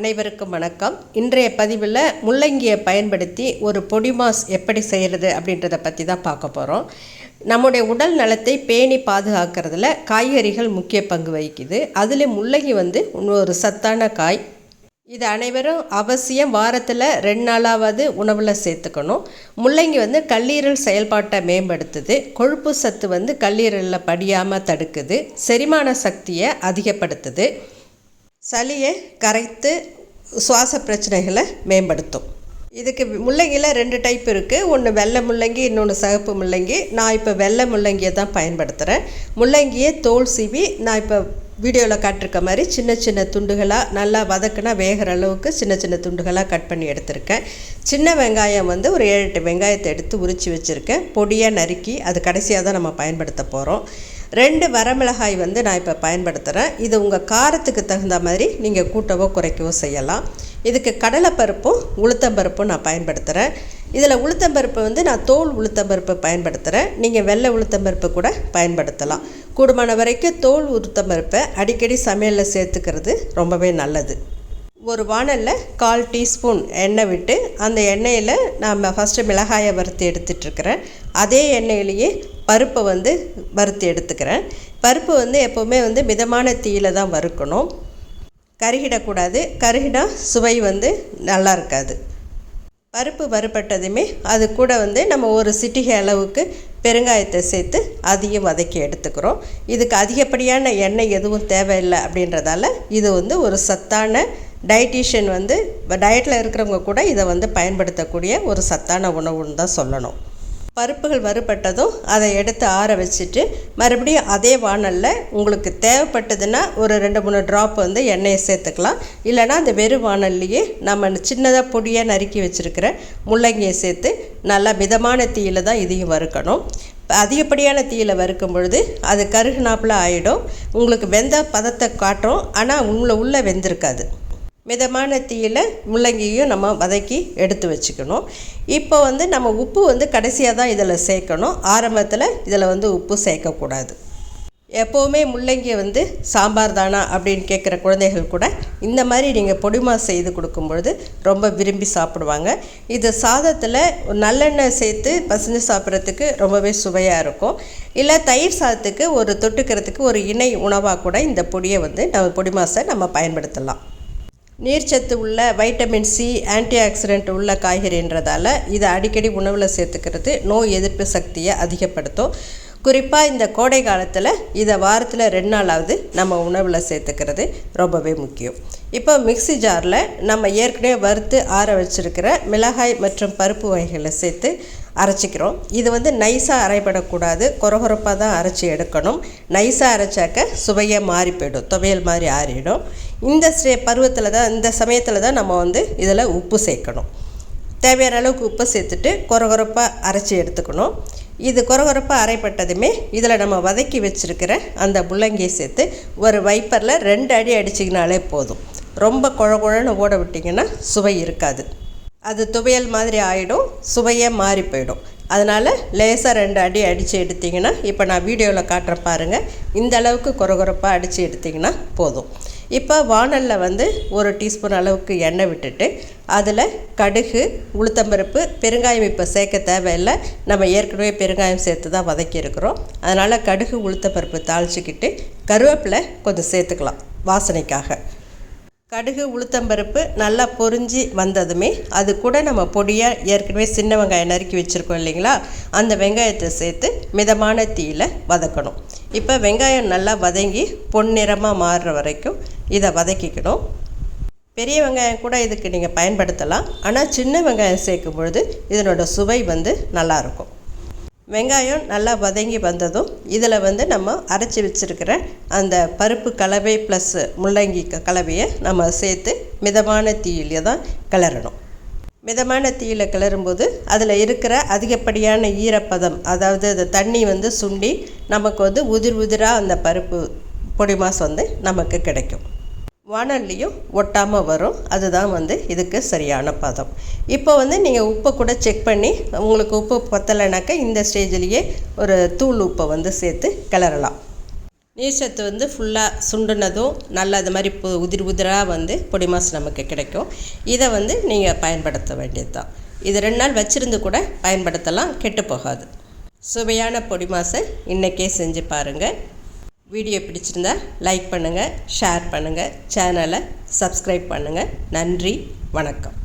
அனைவருக்கும் வணக்கம். இன்றைய பதிவில் முள்ளங்கியை பயன்படுத்தி ஒரு பொடி மாஸ் எப்படி செய்கிறது அப்படின்றத பற்றி தான் பார்க்க போகிறோம் நம்முடைய உடல் நலத்தை பேணி பாதுகாக்கிறதுல காய்கறிகள் முக்கிய பங்கு வகிக்குது. அதில் முள்ளங்கி வந்து ஒரு சத்தான காய். இது அனைவரும் அவசியம் வாரத்தில் ரெண்டு நாளாவது உணவில் சேர்த்துக்கணும். முள்ளங்கி வந்து கல்லீரல் செயல்பாட்டை மேம்படுத்துது. கொழுப்பு சத்து வந்து கல்லீரலில் படியாமல் தடுக்குது. செரிமான சக்தியை அதிகப்படுத்துது. சளியை கரைத்து சுவாச பிரச்சனைகளை மேம்படுத்தும். இதுக்கு முள்ளங்கியில் ரெண்டு டைப் இருக்குது ஒன்று வெள்ளை முள்ளங்கி இன்னொன்று சிகப்பு முள்ளங்கி. நான் இப்போ வெள்ளை முள்ளங்கியை தான் பயன்படுத்துகிறேன் முள்ளங்கியை தோல் சீவி நான் இப்போ வீடியோவில் காட்டிருக்க மாதிரி சின்ன சின்ன துண்டுகளாக நல்லா வதக்குனா வேகிற அளவுக்கு சின்ன சின்ன துண்டுகளாக கட் பண்ணி எடுத்திருக்கேன். சின்ன வெங்காயம் வந்து ஒரு ஏழு எட்டு வெங்காயத்தை எடுத்து உரித்து வச்சுருக்கேன். பொடியாக நறுக்கி அது கடைசியாக தான் நம்ம பயன்படுத்த போகிறோம் ரெண்டு வரமிளகாய் வந்து நான் இப்போ பயன்படுத்துகிறேன் இது உங்கள் காரத்துக்கு தகுந்த மாதிரி நீங்கள் கூட்டவோ குறைக்கவோ செய்யலாம். இதுக்கு கடலைப்பருப்பும் உளுத்தம்பருப்பும் நான் பயன்படுத்துகிறேன் இதில் உளுத்தம்பருப்பு வந்து நான் தோல் உளுத்தம்பருப்பு பயன்படுத்துகிறேன் நீங்கள் வெள்ளை உளுத்தம்பருப்பு கூட பயன்படுத்தலாம். கூடுமான வரைக்கும் தோல் உளுத்தம்பருப்பை அடிக்கடி சமையலில் சேர்த்துக்கிறது ரொம்பவே நல்லது. ஒரு வானலில் கால் டீஸ்பூன் எண்ணெய் விட்டு அந்த எண்ணெயில் நாம் ஃபஸ்ட்டு மிளகாயை வறுத்து எடுத்துட்ருக்கிறேன் அதே எண்ணெயிலேயே பருப்பை வந்து வறுத்து எடுத்துக்கிறேன். பருப்பு வந்து எப்போவுமே வந்து மிதமான தீயில் தான் வறுக்கணும். கருகிடக்கூடாது. கருகினா சுவை வந்து நல்லா இருக்காது. பருப்பு வறுபட்டதுமே அது கூட வந்து நம்ம ஒரு சிட்டிகை அளவுக்கு பெருங்காயத்தை சேர்த்து அதையும் வதக்கி எடுத்துக்கிறோம். இதுக்கு அதிகப்படியான எண்ணெய் எதுவும் தேவையில்லை அப்படின்றதால இது வந்து ஒரு சத்தான டயட்டீஷியன் வந்து டயட்டில் இருக்கிறவங்க கூட இதை வந்து பயன்படுத்தக்கூடிய ஒரு சத்தான உணவுன்னு தான் சொல்லணும். பருப்புகள் வறுபட்டதும் அதை எடுத்து ஆற வச்சுட்டு மறுபடியும் அதே வானலில் உங்களுக்கு தேவைப்பட்டதுன்னா ஒரு ரெண்டு மூணு ட்ராப் வந்து எண்ணெயை சேர்த்துக்கலாம். இல்லைனா அந்த வெறும் வானல்லையே நம்ம சின்னதாக பொடியாக நறுக்கி வச்சுருக்கிற முள்ளங்கியை சேர்த்து நல்லா மிதமான தீயில் தான் இதையும் வறுக்கணும். அதிகப்படியான தீயில் வறுக்கும் பொழுது அது கருகுனாப்பில் ஆகிடும் உங்களுக்கு வெந்த பதத்தை காட்டும் ஆனால் உங்களை உள்ளே வெந்திருக்காது. மிதமான தீயில் முள்ளங்கியும் நம்ம வதக்கி எடுத்து வச்சுக்கணும். இப்போ வந்து நம்ம உப்பு வந்து கடைசியாக தான் இதில் சேர்க்கணும். ஆரம்பத்தில் இதில் வந்து உப்பு சேர்க்கக்கூடாது. எப்போவுமே முள்ளங்கியை வந்து சாம்பார் தானா அப்படின்னு கேட்குற குழந்தைகள் கூட இந்த மாதிரி நீங்கள் பொடிமா செய்து கொடுக்கும்பொழுது ரொம்ப விரும்பி சாப்பிடுவாங்க. இது சாதத்தில் நல்லெண்ணெய் சேர்த்து பசஞ்சு சாப்பிட்றதுக்கு ரொம்பவே சுவையாக இருக்கும். இல்லை தயிர் சாதத்துக்கு ஒரு தொட்டுக்கிறதுக்கு ஒரு இணை உணவாக கூட இந்த பொடியை வந்து நம்ம பொடிமாசை நம்ம பயன்படுத்தலாம். நீர்ச்சத்து உள்ள வைட்டமின் சி ஆன்டிஆக்சிடென்ட் உள்ள காய்கறின்றதால இதை அடிக்கடி உணவில் சேர்த்துக்கிறது. நோய் எதிர்ப்பு சக்தியை அதிகப்படுத்தும். குறிப்பாக இந்த கோடை காலத்தில் இதை வாரத்தில் ரெண்டு நாளாவது நம்ம உணவில் சேர்த்துக்கிறது ரொம்பவே முக்கியம். இப்போ மிக்சி ஜாரில் நம்ம ஏற்கனவே வறுத்து ஆற வச்சுருக்கிற மிளகாய் மற்றும் பருப்பு வகைகளை சேர்த்து அரைச்சிக்கிறோம். இது வந்து நைஸாக அரைப்படக்கூடாது. கொரகொரப்பாக தான் அரைச்சி எடுக்கணும். நைஸாக அரைச்சாக்க சுவையாக மாறி போயிடும். துவையல் மாதிரி ஆறிடும். இந்த ஸ்டே பருவத்தில் தான் இந்த சமயத்தில் தான் நம்ம வந்து இதில் உப்பு சேர்க்கணும். தேவையான அளவுக்கு உப்பு சேர்த்துட்டு கொரகொரப்பாக அரைச்சி எடுத்துக்கணும். இது கொரகொரப்பாக அரைப்பட்டதுமே இதில் நம்ம வதக்கி வச்சுருக்கிற அந்த முள்ளங்கியை சேர்த்து ஒரு வைப்பரில் ரெண்டு அடி அடிச்சிங்கனாலே போதும். ரொம்ப குழ குழன்னு ஓட விட்டிங்கன்னா சுவை இருக்காது. அது துவையல் மாதிரி ஆகிடும் சுவையே மாறி போயிடும். அதனால் லேசாக ரெண்டு அடி அடித்து எடுத்திங்கன்னா இப்போ நான் வீடியோவில் காட்டுற பாருங்கள் இந்த அளவுக்கு கொரகொரப்பாக அடித்து எடுத்திங்கன்னா போதும். இப்போ வானலில் வந்து ஒரு டீஸ்பூன் அளவுக்கு எண்ணெய் விட்டுட்டு அதில் கடுகு உளுத்தம்பருப்பு பெருங்காயம் இப்போ சேர்க்க தேவையில்லை. நம்ம ஏற்கனவே பெருங்காயம் சேர்த்து தான் வதக்கியிருக்கிறோம் அதனால் கடுகு உளுத்தம்பருப்பு தாளிச்சிக்கிட்டு கருவேப்பிலை கொஞ்சம் சேர்த்துக்கலாம் வாசனைக்காக. கடுகு உளுத்தம்பருப்பு நல்லா பொறிஞ்சி வந்ததுமே அது கூட நம்ம பொடியாக ஏற்கனவே சின்ன வெங்காயம் நறுக்கி வச்சுருக்கோம் இல்லைங்களா? அந்த வெங்காயத்தை சேர்த்து மிதமான தீயில் வதக்கணும். இப்போ வெங்காயம் நல்லா வதங்கி பொன்னிறமாக மாறுற வரைக்கும் இதை வதக்கிக்கணும். பெரிய வெங்காயம் கூட இதுக்கு நீங்கள் பயன்படுத்தலாம். ஆனால் சின்ன வெங்காயம் சேர்க்கும் பொழுது இதனோட சுவை வந்து நல்லாயிருக்கும் வெங்காயம் நல்லா வதங்கி வந்ததும் இதில் வந்து நம்ம அரைச்சி வச்சுருக்கிற அந்த பருப்பு கலவை ப்ளஸ் முள்ளங்கி கலவையை நம்ம சேர்த்து மிதமான தீயிலே தான் கிளறணும். மிதமான தீயில் கிளறும்போது அதில் இருக்கிற அதிகப்படியான ஈரப்பதம் அதாவது அந்த தண்ணி வந்து சுண்டி நமக்கு வந்து உதிர் உதிராக அந்த பருப்பு பொடி மாசம் வந்து நமக்கு கிடைக்கும். வானல்லையும் ஒட்டாமல் வரும். அதுதான் வந்து இதுக்கு சரியான பதம். இப்போ வந்து நீங்கள் உப்பை கூட செக் பண்ணி உங்களுக்கு உப்பு பத்தலைனாக்கா இந்த ஸ்டேஜ்லேயே ஒரு தூள் உப்பை வந்து சேர்த்து கிளறலாம். நீர்ச்சத்து வந்து ஃபுல்லாக சுண்டுனதும் நல்லா அது மாதிரி பு உதிர் உதிராக வந்து பொடிமாஸ் நமக்கு கிடைக்கும். இதை வந்து நீங்கள் பயன்படுத்த வேண்டியது தான் இது ரெண்டு நாள் வச்சுருந்து கூட பயன்படுத்தலாம் கெட்டு போகாது. சுவையான பொடிமாசை இன்றைக்கே செஞ்சு பாருங்கள் வீடியோ பிடிச்சிருந்தா லைக் பண்ணுங்கள் ஷேர் பண்ணுங்கள் சேனலை சப்ஸ்கிரைப் பண்ணுங்கள் நன்றி வணக்கம்.